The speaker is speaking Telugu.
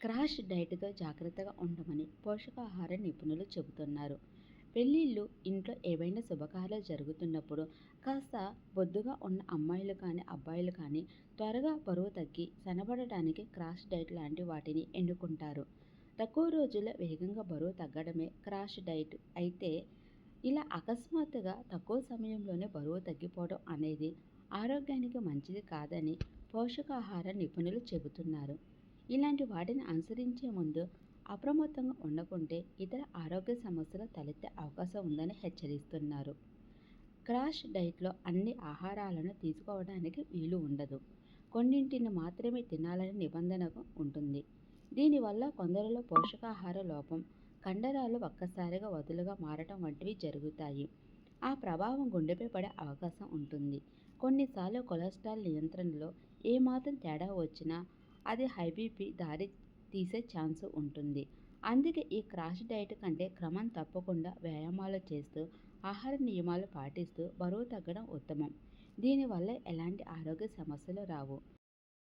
క్రాష్ డైట్తో జాగ్రత్తగా ఉండమని పోషకాహార నిపుణులు చెబుతున్నారు. పెళ్ళిళ్ళు ఇంట్లో ఏవైనా శుభకార్యాలు జరుగుతున్నప్పుడు కాస్త బొద్దుగా ఉన్న అమ్మాయిలు కానీ అబ్బాయిలు కానీ త్వరగా బరువు తగ్గి సనబడటానికి క్రాష్ డైట్ లాంటి వాటిని ఎన్నుకుంటారు తక్కువ రోజుల్లో వేగంగా బరువు తగ్గడమే క్రాష్ డైట్. అయితే ఇలా అకస్మాత్తుగా తక్కువ సమయంలోనే బరువు తగ్గిపోవడం అనేది ఆరోగ్యానికి మంచిది కాదని పోషకాహార నిపుణులు చెబుతున్నారు. ఇలాంటి వాటిని అనుసరించే ముందు అప్రమత్తంగా ఉండకుంటే ఇతర ఆరోగ్య సమస్యలు తలెత్తే అవకాశం ఉందని హెచ్చరిస్తున్నారు. క్రాష్ డైట్లో అన్ని ఆహారాలను తీసుకోవడానికి వీలు ఉండదు. కొన్నింటిని మాత్రమే తినాలని నిబంధన ఉంటుంది. దీనివల్ల కొందరిలో పోషకాహార లోపం కండరాలు ఒక్కసారిగా వదులుగా మారటం వంటివి జరుగుతాయి. ఆ ప్రభావం గుండెపై పడే అవకాశం ఉంటుంది. కొన్నిసార్లు కొలెస్ట్రాల్ నియంత్రణలో ఏమాత్రం తేడా వచ్చినా అది హై బీపీ దారి తీసే ఛాన్స్ ఉంటుంది. అందుకే ఈ క్రాష్ డైట్ కంటే క్రమం తప్పకుండా వ్యాయామాలు చేస్తూ ఆహార నియమాలు పాటిస్తూ బరువు తగ్గడం ఉత్తమం. దీనివల్ల ఎలాంటి ఆరోగ్య సమస్యలు రావు.